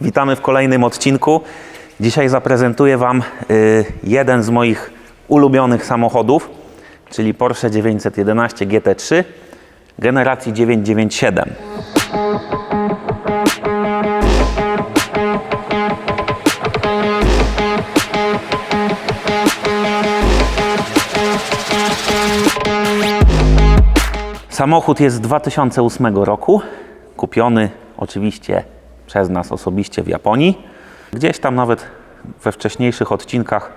Witamy w kolejnym odcinku. Dzisiaj zaprezentuję Wam y, jeden z moich ulubionych samochodów, czyli Porsche 911 GT3 generacji 997. Samochód jest z 2008 roku, kupiony oczywiście przez nas osobiście w Japonii. Gdzieś tam nawet we wcześniejszych odcinkach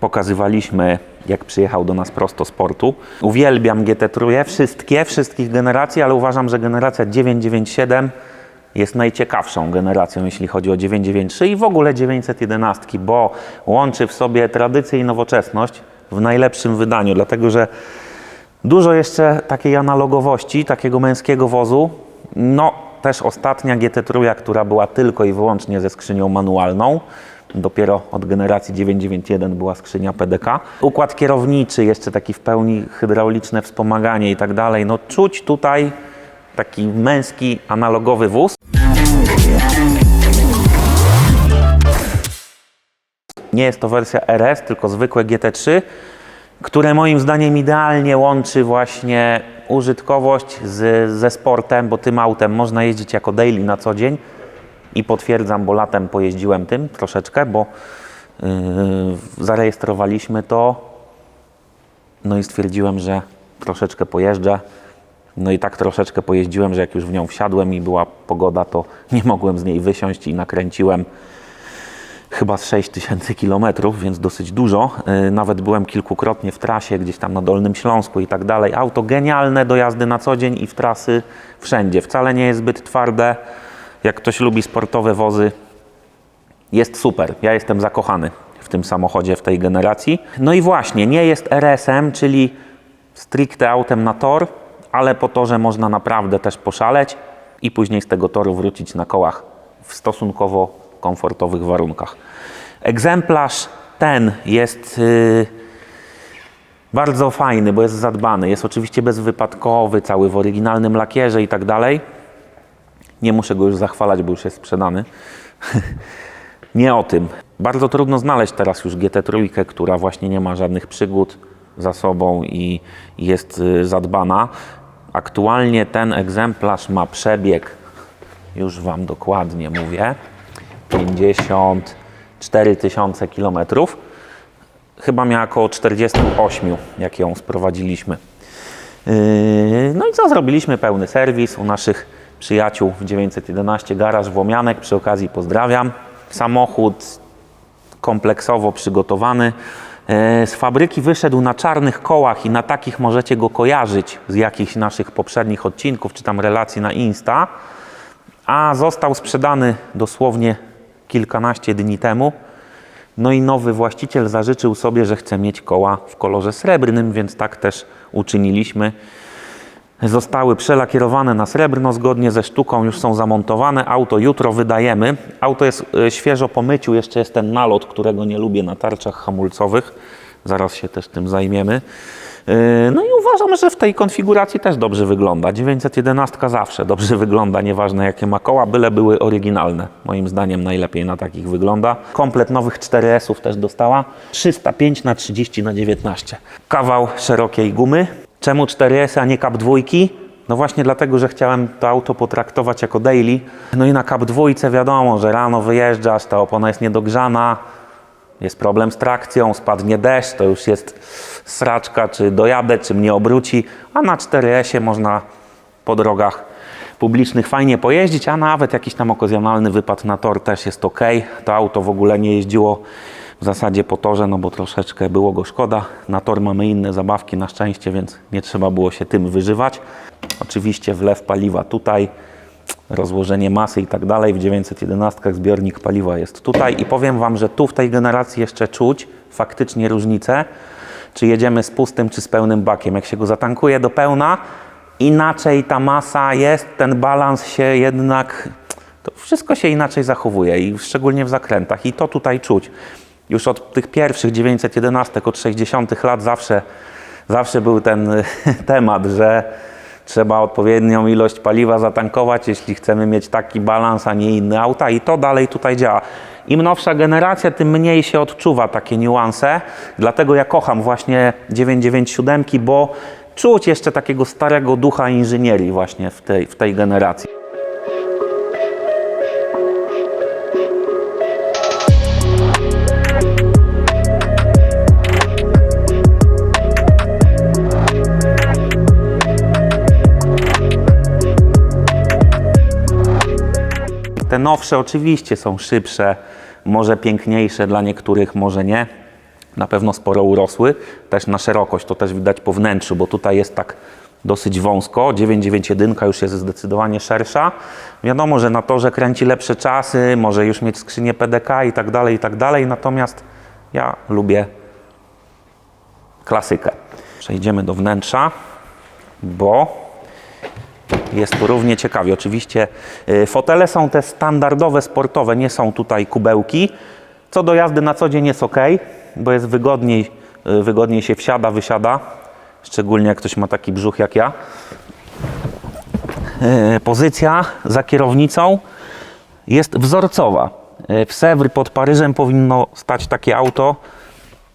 pokazywaliśmy, jak przyjechał do nas prosto z portu. Uwielbiam GT3, wszystkie, wszystkich generacji, ale uważam, że generacja 997 jest najciekawszą generacją, jeśli chodzi o 993 i w ogóle 911, bo łączy w sobie tradycję i nowoczesność w najlepszym wydaniu, dlatego że Dużo jeszcze takiej analogowości, takiego męskiego wozu. No, też ostatnia GT3, która była tylko i wyłącznie ze skrzynią manualną. Dopiero od generacji 991 była skrzynia PDK. Układ kierowniczy, jeszcze taki w pełni hydrauliczne wspomaganie i tak dalej. No, czuć tutaj taki męski, analogowy wóz. Nie jest to wersja RS, tylko zwykłe GT3, które moim zdaniem idealnie łączy właśnie użytkowość z, ze sportem, bo tym autem można jeździć jako daily na co dzień. I potwierdzam, bo latem pojeździłem tym troszeczkę, bo yy, zarejestrowaliśmy to, no i stwierdziłem, że troszeczkę pojeżdżę. No i tak troszeczkę pojeździłem, że jak już w nią wsiadłem i była pogoda, to nie mogłem z niej wysiąść i nakręciłem chyba z 6 tysięcy kilometrów, więc dosyć dużo. Yy, Nawet byłem kilkukrotnie w trasie, gdzieś tam na Dolnym Śląsku i tak dalej. Auto genialne do jazdy na co dzień i w trasy wszędzie. Wcale nie jest zbyt twarde. Jak ktoś lubi sportowe wozy, jest super. Ja jestem zakochany w tym samochodzie, w tej generacji. No i właśnie, nie jest RS-em, czyli stricte autem na tor, ale po torze można naprawdę też poszaleć i później z tego toru wrócić na kołach w stosunkowo komfortowych warunkach. Egzemplarz ten jest yy, bardzo fajny, bo jest zadbany. Jest oczywiście bezwypadkowy, cały w oryginalnym lakierze i tak dalej. Nie muszę go już zachwalać, bo już jest sprzedany. nie o tym. Bardzo trudno znaleźć teraz już GT3, która właśnie nie ma żadnych przygód za sobą i jest y, zadbana. Aktualnie ten egzemplarz ma przebieg, już Wam dokładnie mówię, 54 tysiące kilometrów. Chyba miała około 48, jak ją sprowadziliśmy. Yy, No i co zrobiliśmy? Pełny serwis u naszych przyjaciół w 911 Garaż Włomianek. Przy okazji pozdrawiam. Samochód kompleksowo przygotowany. Yy, Z fabryki wyszedł na czarnych kołach i na takich możecie go kojarzyć z jakichś naszych poprzednich odcinków czy tam relacji na Insta. A został sprzedany dosłownie kilkanaście dni temu. No i nowy właściciel zażyczył sobie, że chce mieć koła w kolorze srebrnym, więc tak też uczyniliśmy. Zostały przelakierowane na srebrno, zgodnie ze sztuką już są zamontowane. Auto jutro wydajemy. Auto jest e, świeżo po myciu, jeszcze jest ten nalot, którego nie lubię na tarczach hamulcowych. Zaraz się też tym zajmiemy. E, No i uważam, że w tej konfiguracji też dobrze wygląda. 911 zawsze dobrze wygląda, nieważne jakie ma koła, byle były oryginalne. Moim zdaniem najlepiej na takich wygląda. Komplet nowych 4S-ów też dostała. 305 na 30 na 19. Kawał szerokiej gumy. Czemu 4S, a nie Cup 2? No właśnie dlatego, że chciałem to auto potraktować jako daily. No i na Cup 2 wiadomo, że rano wyjeżdżasz, ta opona jest niedogrzana, jest problem z trakcją, spadnie deszcz, to już jest sraczka, czy dojadę, czy mnie obróci, a na 4S można po drogach publicznych fajnie pojeździć, a nawet jakiś tam okazjonalny wypad na tor też jest ok. To auto w ogóle nie jeździło w zasadzie po torze, no bo troszeczkę było go szkoda. Na tor mamy inne zabawki na szczęście, więc nie trzeba było się tym wyżywać. Oczywiście wlew paliwa tutaj, rozłożenie masy i tak dalej. W 911 zbiornik paliwa jest tutaj i powiem Wam, że tu w tej generacji jeszcze czuć faktycznie różnicę, czy jedziemy z pustym, czy z pełnym bakiem. Jak się go zatankuje do pełna, inaczej ta masa jest, ten balans się jednak, to wszystko się inaczej zachowuje i szczególnie w zakrętach i to tutaj czuć. Już od tych pierwszych 911, od 60 lat zawsze, zawsze był ten temat, że trzeba odpowiednią ilość paliwa zatankować, jeśli chcemy mieć taki balans, a nie inny auta i to dalej tutaj działa. Im nowsza generacja, tym mniej się odczuwa takie niuanse. Dlatego ja kocham właśnie 997, bo czuć jeszcze takiego starego ducha inżynierii właśnie w tej, w tej generacji. Nowsze oczywiście są szybsze, może piękniejsze dla niektórych, może nie. Na pewno sporo urosły. Też na szerokość, to też widać po wnętrzu, bo tutaj jest tak dosyć wąsko. 991 już jest zdecydowanie szersza. Wiadomo, że na torze kręci lepsze czasy, może już mieć skrzynię PDK i tak dalej, i tak dalej. Natomiast ja lubię klasykę. Przejdziemy do wnętrza, bo jest równie ciekawie. Oczywiście y, fotele są te standardowe, sportowe, nie są tutaj kubełki. Co do jazdy na co dzień jest ok, bo jest wygodniej, y, wygodniej się wsiada, wysiada. Szczególnie jak ktoś ma taki brzuch jak ja. Y, Pozycja za kierownicą jest wzorcowa. W Sewr pod Paryżem powinno stać takie auto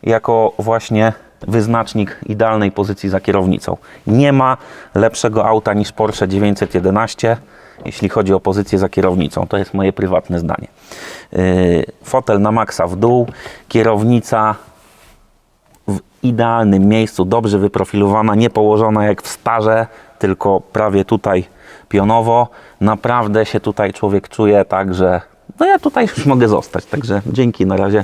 jako właśnie wyznacznik idealnej pozycji za kierownicą. Nie ma lepszego auta niż Porsche 911, jeśli chodzi o pozycję za kierownicą. To jest moje prywatne zdanie. Yy, Fotel na maksa w dół, kierownica w idealnym miejscu, dobrze wyprofilowana, nie położona jak w starze, tylko prawie tutaj pionowo. Naprawdę się tutaj człowiek czuje tak, że no ja tutaj już mogę zostać, także dzięki na razie.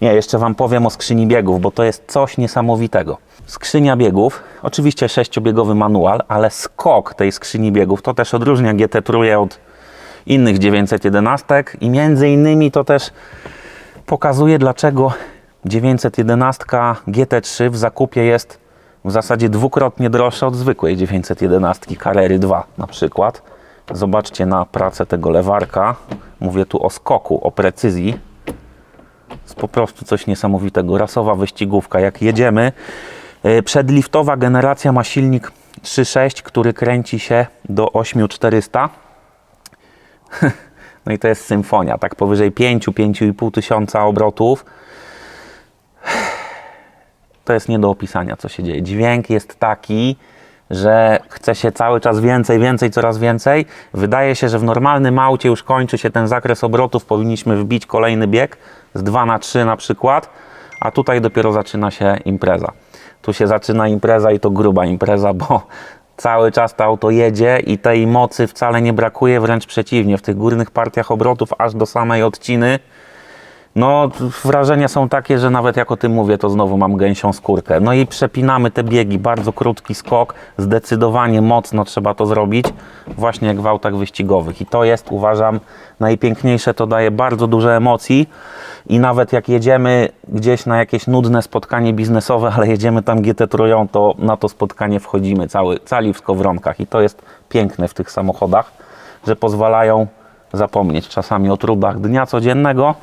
Nie, jeszcze Wam powiem o skrzyni biegów, bo to jest coś niesamowitego. Skrzynia biegów, oczywiście sześciobiegowy manual, ale skok tej skrzyni biegów to też odróżnia GT Trójkę od innych 911 i między innymi to też pokazuje, dlaczego 911 GT3 w zakupie jest w zasadzie dwukrotnie droższa od zwykłej 911 Carrery 2 na przykład. Zobaczcie na pracę tego lewarka. Mówię tu o skoku, o precyzji. Jest po prostu coś niesamowitego. Rasowa wyścigówka. Jak jedziemy, yy, przedliftowa generacja ma silnik 3.6, który kręci się do 8400. No i to jest symfonia, tak powyżej 5-5,5 tysiąca obrotów. To jest nie do opisania, co się dzieje. Dźwięk jest taki, że chce się cały czas więcej, więcej, coraz więcej. Wydaje się, że w normalnym aucie już kończy się ten zakres obrotów, powinniśmy wbić kolejny bieg z 2 na 3 na przykład, a tutaj dopiero zaczyna się impreza. Tu się zaczyna impreza i to gruba impreza, bo cały czas to auto jedzie i tej mocy wcale nie brakuje, wręcz przeciwnie. W tych górnych partiach obrotów aż do samej odciny no, wrażenia są takie, że nawet jak o tym mówię, to znowu mam gęsią skórkę. No i przepinamy te biegi, bardzo krótki skok, zdecydowanie mocno trzeba to zrobić, właśnie jak w autach wyścigowych. I to jest, uważam, najpiękniejsze, to daje bardzo dużo emocji. I nawet jak jedziemy gdzieś na jakieś nudne spotkanie biznesowe, ale jedziemy tam GT Trójką, to na to spotkanie wchodzimy cały, cali w skowronkach. I to jest piękne w tych samochodach, że pozwalają zapomnieć czasami o trudach dnia codziennego,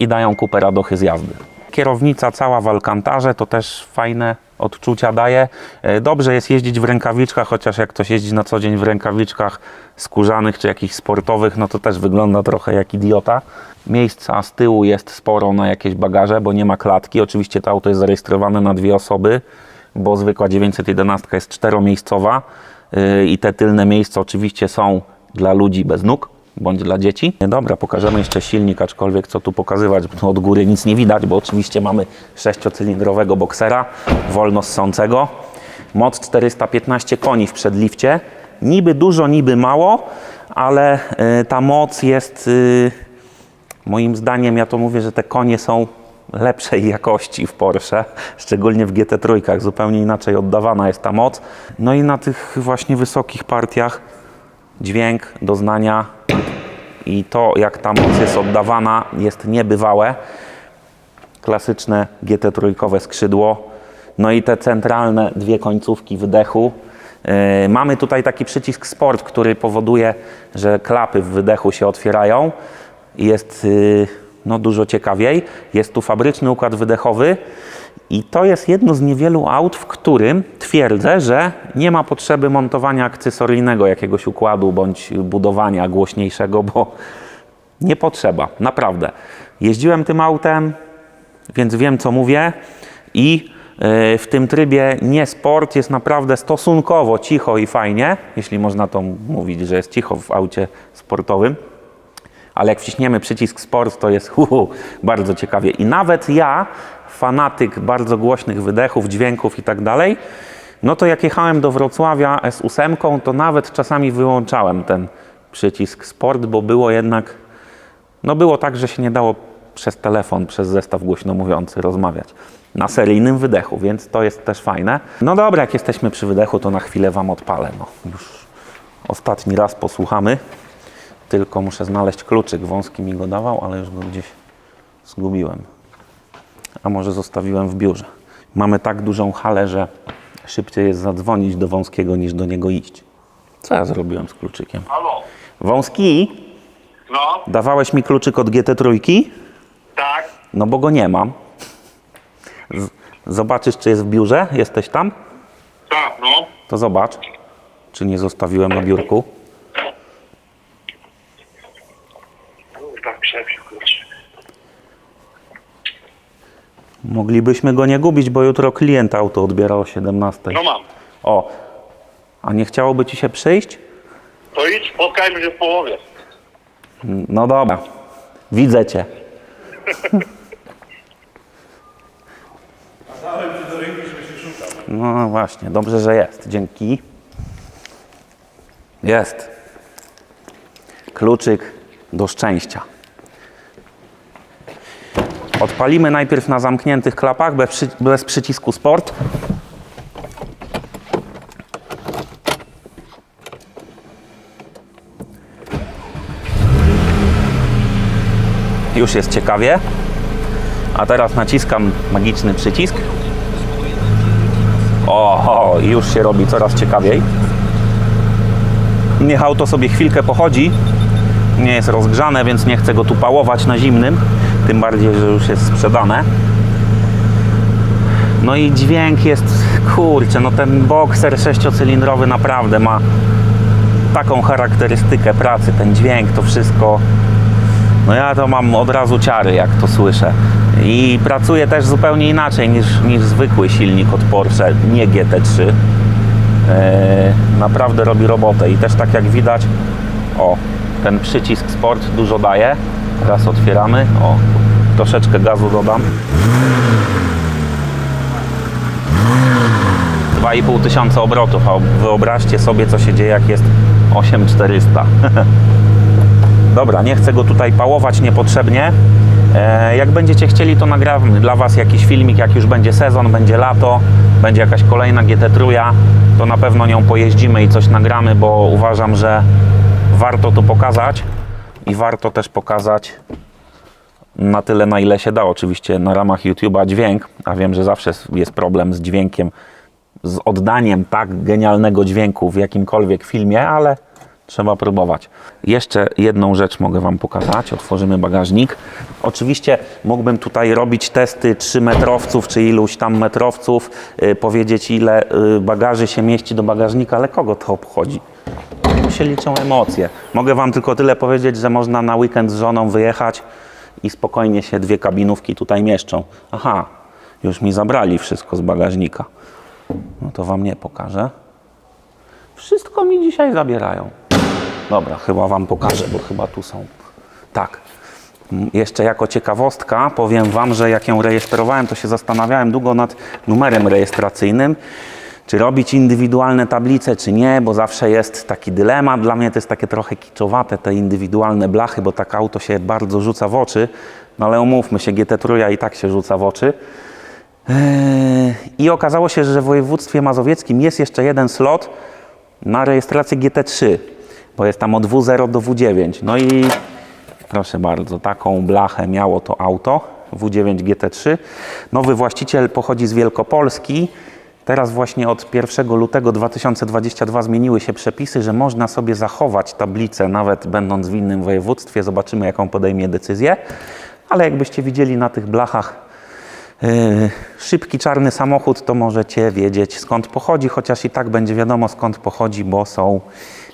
i dają kupę radochy z jazdy. Kierownica cała w alkantarze, to też fajne odczucia daje. E, Dobrze jest jeździć w rękawiczkach, chociaż jak ktoś jeździ na co dzień w rękawiczkach skórzanych czy jakichś sportowych, no to też wygląda trochę jak idiota. Miejsca z tyłu jest sporo na jakieś bagaże, bo nie ma klatki. Oczywiście to auto jest zarejestrowane na dwie osoby, bo zwykła 911 jest czteromiejscowa yy, i te tylne miejsca oczywiście są dla ludzi bez nóg bądź dla dzieci. Dobra, pokażemy jeszcze silnik, aczkolwiek co tu pokazywać, bo od góry nic nie widać, bo oczywiście mamy sześciocylindrowego boksera, wolno ssącego. Moc 415 koni w przedlifcie. Niby dużo, niby mało, ale y, ta moc jest, y, moim zdaniem, ja to mówię, że te konie są lepszej jakości w Porsche, szczególnie w GT trójkach, zupełnie inaczej oddawana jest ta moc. No i na tych właśnie wysokich partiach dźwięk, doznania i to, jak ta moc jest oddawana, jest niebywałe. Klasyczne GT trójkowe skrzydło, no i te centralne dwie końcówki wydechu. Yy, mamy tutaj taki przycisk Sport, który powoduje, że klapy w wydechu się otwierają jest yy, no, dużo ciekawiej. Jest tu fabryczny układ wydechowy I to jest jedno z niewielu aut, w którym twierdzę, że nie ma potrzeby montowania akcesoryjnego jakiegoś układu bądź budowania głośniejszego, bo nie potrzeba, naprawdę. Jeździłem tym autem, więc wiem co mówię i yy, w tym trybie nie sport jest naprawdę stosunkowo cicho i fajnie, jeśli można to mówić, że jest cicho w aucie sportowym ale jak wciśniemy przycisk sport, to jest hu, hu, bardzo ciekawie. I nawet ja, fanatyk bardzo głośnych wydechów, dźwięków i tak dalej, no to jak jechałem do Wrocławia S8, to nawet czasami wyłączałem ten przycisk sport, bo było jednak, no było tak, że się nie dało przez telefon, przez zestaw głośno mówiący rozmawiać na seryjnym wydechu, więc to jest też fajne. No dobra, jak jesteśmy przy wydechu, to na chwilę Wam odpalę. No, już ostatni raz posłuchamy. Tylko muszę znaleźć kluczyk. Wąski mi go dawał, ale już go gdzieś zgubiłem. A może zostawiłem w biurze. Mamy tak dużą halę, że szybciej jest zadzwonić do wąskiego niż do niego iść. Co ja zrobiłem z kluczykiem? Halo? Wąski, No, dawałeś mi kluczyk od GT3? tak. No bo go nie mam. Z- zobaczysz, czy jest w biurze? Jesteś tam? Tak, no. To zobacz, czy nie zostawiłem na biurku. Tak, przepił kurczę. Moglibyśmy go nie gubić, bo jutro klient auto odbiera o 17. No mam. O, a nie chciałoby ci się przyjść? To idź, spotkajmy się w połowie. No dobra, widzę cię. No właśnie, dobrze, że jest. Dzięki. Jest. Kluczyk do szczęścia. Odpalimy najpierw na zamkniętych klapach bez, przy, bez przycisku sport. Już jest ciekawie. A teraz naciskam magiczny przycisk. O, już się robi coraz ciekawiej. Niech auto sobie chwilkę pochodzi. Nie jest rozgrzane, więc nie chcę go tu pałować na zimnym. Tym bardziej, że już jest sprzedane. No i dźwięk jest, kurczę, no ten bokser sześciocylindrowy naprawdę ma taką charakterystykę pracy, ten dźwięk, to wszystko. No ja to mam od razu ciary, jak to słyszę. I pracuje też zupełnie inaczej niż, niż zwykły silnik od Porsche, nie GT3. Eee, naprawdę robi robotę i też tak jak widać, o, ten przycisk sport dużo daje. Teraz otwieramy, o, troszeczkę gazu dodam. 2,5 tysiąca obrotów, a wyobraźcie sobie co się dzieje jak jest 8400. Dobra, nie chcę go tutaj pałować niepotrzebnie. E, jak będziecie chcieli, to nagramy dla Was jakiś filmik, jak już będzie sezon, będzie lato, będzie jakaś kolejna GT Truja, to na pewno nią pojeździmy i coś nagramy, bo uważam, że warto to pokazać i warto też pokazać na tyle, na ile się da. Oczywiście na ramach YouTube'a dźwięk, a wiem, że zawsze jest problem z dźwiękiem, z oddaniem tak genialnego dźwięku w jakimkolwiek filmie, ale trzeba próbować. Jeszcze jedną rzecz mogę Wam pokazać. Otworzymy bagażnik. Oczywiście mógłbym tutaj robić testy 3 metrowców, czy iluś tam metrowców, yy, powiedzieć ile yy, bagaży się mieści do bagażnika, ale kogo to obchodzi? Się liczą emocje. Mogę Wam tylko tyle powiedzieć, że można na weekend z żoną wyjechać i spokojnie się dwie kabinówki tutaj mieszczą. Aha, już mi zabrali wszystko z bagażnika. No to Wam nie pokażę. Wszystko mi dzisiaj zabierają. Dobra, chyba Wam pokażę, bo chyba tu są. Tak. M, Jeszcze jako ciekawostka powiem Wam, że jak ją rejestrowałem, to się zastanawiałem długo nad numerem rejestracyjnym. Czy robić indywidualne tablice, czy nie, bo zawsze jest taki dylemat. Dla mnie to jest takie trochę kiczowate, te indywidualne blachy, bo tak auto się bardzo rzuca w oczy. No ale umówmy się, GT Trója i tak się rzuca w oczy. Eee, I okazało się, że w województwie mazowieckim jest jeszcze jeden slot na rejestrację GT3, bo jest tam od W0 do W9. No i proszę bardzo, taką blachę miało to auto W9 GT3. Nowy właściciel pochodzi z Wielkopolski. Teraz właśnie od 1 lutego 2022 zmieniły się przepisy, że można sobie zachować tablicę nawet będąc w innym województwie. Zobaczymy jaką podejmie decyzję. Ale jakbyście widzieli na tych blachach Yy, szybki czarny samochód, to możecie wiedzieć skąd pochodzi, chociaż i tak będzie wiadomo skąd pochodzi, bo są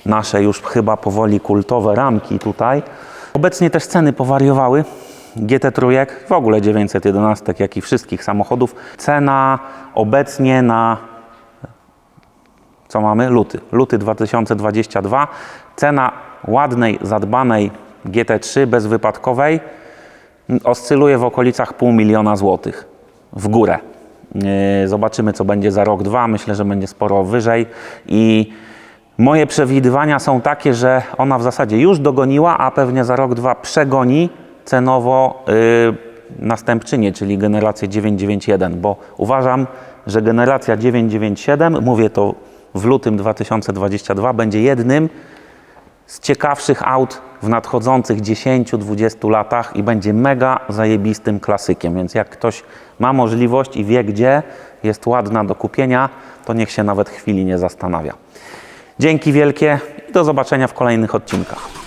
nasze już chyba powoli kultowe ramki tutaj. Obecnie też ceny powariowały. GT trójek, w ogóle 911, jak i wszystkich samochodów. Cena obecnie na co mamy? Luty. Luty 2022. Cena ładnej, zadbanej GT3 bezwypadkowej mm, oscyluje w okolicach pół miliona złotych w górę. Yy, Zobaczymy, co będzie za rok, dwa. Myślę, że będzie sporo wyżej i moje przewidywania są takie, że ona w zasadzie już dogoniła, a pewnie za rok, dwa przegoni cenowo yy, następczynię, czyli generację 991, bo uważam, że generacja 997, mówię to w lutym 2022, będzie jednym z ciekawszych aut w nadchodzących 10-20 latach i będzie mega zajebistym klasykiem. Więc jak ktoś ma możliwość i wie, gdzie jest ładna do kupienia, to niech się nawet chwili nie zastanawia. Dzięki wielkie i do zobaczenia w kolejnych odcinkach.